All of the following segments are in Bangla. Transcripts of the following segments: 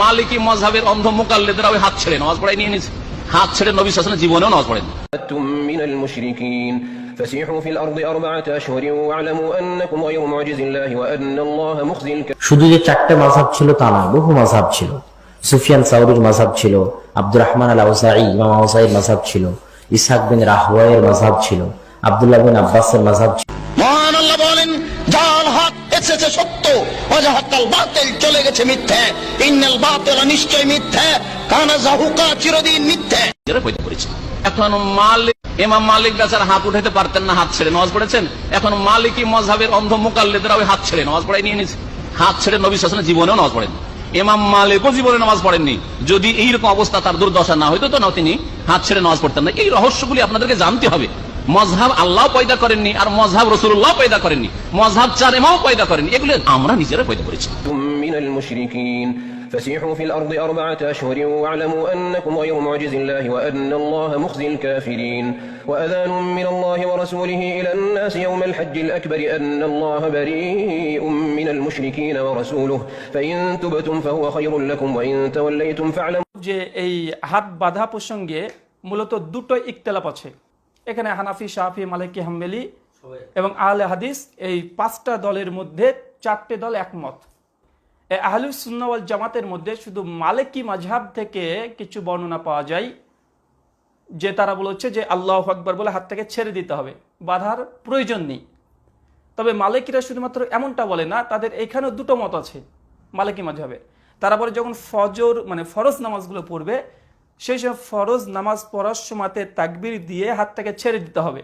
মালিকি মজাবের অন্ধ মোকাল্লেদেরা ওই হাত ছেড়ে নামাজ পড়াই নিয়ে নিয়েছে। হাত ছেড়ে নবী শাসনের জীবনেও নামাজ পড়েন শুধু যে চারটে মাঝাব ছিল তা না বহু মাঝাব ছিল। সুফিয়ান সাউরির মাঝাব ছিল আব্দুর রহমান আল আউসাই ইমাম আউসাইয়ের মাঝাব ছিল ইসাক বিন রাহওয়ায়ের মাঝাব ছিল আব্দুল্লাহ বিন আব্বাসের মাঝাব ছিল। মহান আল্লাহ বলেন যার হাত এসেছে সত্য। অজাহাতাল বাতিল চলে গেছে মিথ্যে। ইন্নাল বাতিল নিশ্চয় মিথ্যে। কানা জাহুকা চিরদিন মিথ্যে। পয়দা করেছেন এখন মালিক, ইমাম মালিক বেচার হাত উঠাইতে পারতেন না, হাত ছেড়ে নামাজ পড়েছেন? এখন মালিকি মজহাবের অন্ধ মোকাল্লেদের ওই হাত ছেড়ে নামাজ পড়াই নিয়ে নিছে। হাত ছেড়ে নবী শাসনের জীবনেও নামাজ পড়েন ইমাম মালিকও জীবনে নামাজ পড়েননি। যদি এইরকম অবস্থা তার দুর্দশা না হইতো তো না তিনি হাত ছেড়ে নামাজ পড়তেন না। এই রহস্যগুলি আপনাদেরকে জানতে হবে। মজহাব আল্লাহ পয়দা করেননি আর মজহাব রসুল পয়দা করেননি। মজহাব চার এমাও পয়দা করেননি। এগুলো আমরা নিজেরা পয়দা করেছি। হাত বাধা প্রসঙ্গে মূলত দুটো ইকতলাপ আছে। এখানে হানাফি শাহি মালিকি হাম্বেলি এবং আহলে হাদিস এই পাঁচটা দলের মধ্যে চারটে দল একমত। এই আহলুস সুন্নাওয়াল জামাতের মধ্যে শুধু মালিকি মাঝহাব থেকে কিছু বর্ণনা পাওয়া যায় যে তারা বলেছে যে আল্লাহ আকবর বলে হাত থেকে ছেড়ে দিতে হবে বাধার প্রয়োজন নেই। তবে মালিকিরা শুধুমাত্র এমনটা বলে না তাদের এখানেও দুটো মত আছে মালিকি মাঝাবে তারা বলে যখন ফজর মানে ফরজ নামাজগুলো পড়বে সেই সব ফরজ নামাজ পড়ার সময়তে তাকবির দিয়ে হাতটাকে ছেড়ে দিতে হবে।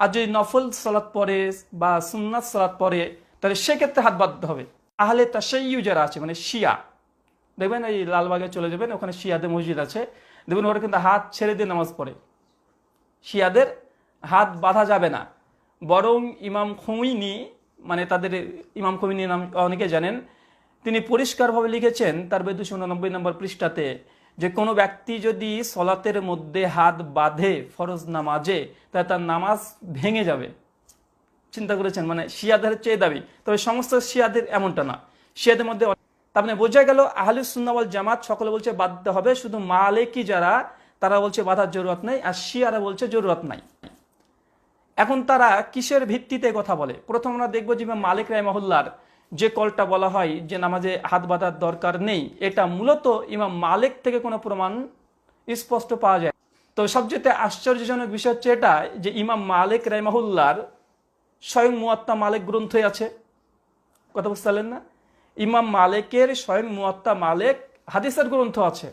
আর যদি নফল সালাত পরে বা সুন্নাত সালাত পরে তাহলে সেক্ষেত্রে হাত বাঁধতে হবে। আহলে তাসাইয়ু যারা আছে মানে শিয়া, দেখবেন এই লালবাগে চলে যাবেন, ওখানে শিয়াদের মসজিদ আছে। দেখবেন ওরা কিন্তু হাত ছেড়ে দিয়ে নামাজ পড়ে। শিয়াদের হাত বাঁধা যাবে না। বরং ইমাম খুমিনি মানে তাদের ইমাম খুমিনি নাম অনেকে জানেন, তিনি পরিষ্কারভাবে লিখেছেন তার দুশো উননব্বই নম্বর পৃষ্ঠাতে যে কোনো ব্যক্তি যদি সলাতের মধ্যে হাত বাঁধে ফরজ নামাজে, তাহলে তার নামাজ ভেঙে যাবে। চিন্তা করেছেন? মানে শিয়াদের চেয়ে দাবি। তবে সমস্ত শিয়াদের এমনটা না। শিয়াদের মধ্যে তার মানে বোঝা গেল আহলুস সুন্নাওয়াল জামাত সকলে বলছে বাঁধতে হবে, শুধু মালেকি যারা, তারা বলছে বাধার জরুরত নেই, আর শিয়ারা বলছে জরুরত নাই। এখন তারা কিসের ভিত্তিতে কথা বলে? প্রথম আমরা দেখব যে মালিক রাহমাহুল্লার যে কলটা বলা হয় যে নামাজে হাত বাঁধার দরকার নেই, এটা মূলত ইমাম মালিক থেকে কোনো প্রমাণ স্পষ্ট পাওয়া যায়। তো সবচেয়ে আশ্চর্যজনক বিষয় হচ্ছে এটা যে ইমাম মালিক রাইমাহুল্লার স্বয়ং মুয়াত্তা মালিক গ্রন্থে আছে। কথা বুঝতে পারলেন না? ইমাম মালিকের স্বয়ং মুয়াত্তা মালিক হাদিসের গ্রন্থ আছে।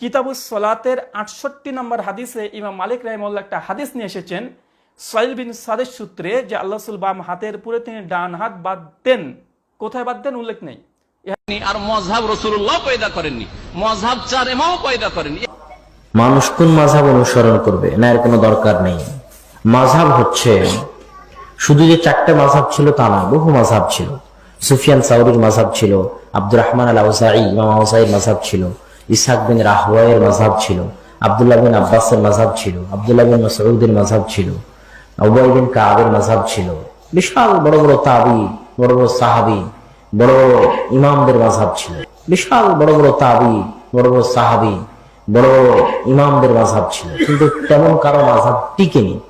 কিতাবুস সলাতের আটষট্টি নম্বর হাদিসে ইমাম মালিক রাহিমুল্লাহ একটা হাদিস নিয়ে এসেছেন সাইল বিন সাদের সূত্রে যে আল্লাহ বাম হাতের পুরে তিনি ডান হাত বাঁধতেন কোথায় বাঁধতেন উল্লেখ নেই। আর মজহাব রসুল্লাহ পয়দা করেননি মজহাব চার এমাও পয়দা করেননি। মানুষ কোন মাঝহাব অনুসরণ করবে? না এর কোনো দরকার নেই। মাঝহাব হচ্ছে শুধু যে চারটে মাঝহাব ছিল তা নয় বহু মাঝহাব ছিল। সুফিয়ান সাউরির মাঝহাব ছিল আব্দুর রহমান আল আউসাই ইমাম আউসাইর মাঝহাব ছিল ইসহাক বিন রাহওয়াইয়ের মাঝহাব ছিল আব্দুল্লাহ বিন আব্বাসের মাঝহাব ছিল আব্দুল্লাহ বিন মাসউদের মাঝহাব ছিল। উবাই বিন কাবের মাঝহাব ছিল। বিশাল বড় বড় তাবি, বড় বড় সাহাবি, বড় বড় ইমামদের মাঝহাব ছিল। বিশাল বড় বড় তাবি, বড় বড় সাহাবি, বড় বড় ইমামদের মাঝহাব ছিল। কিন্তু তেমন কারও মাঝহাব টিকেনি।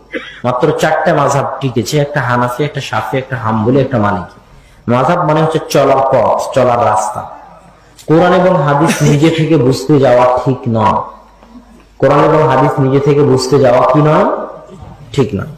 মাত্র চারটে মাঝহাব টিকেছে, একটা হানাফি, একটা সাফি একটা হাম্বলি, একটা মালিকি। মাঝহাব মানে হচ্ছে চলার পথ, চলার রাস্তা। কোরআন এবং হাদিস নিজে থেকে বুঝতে যাওয়া ঠিক নয়। কোরআন এবং হাদিস নিজে থেকে বুঝতে যাওয়া কি নয়? ঠিক নয়।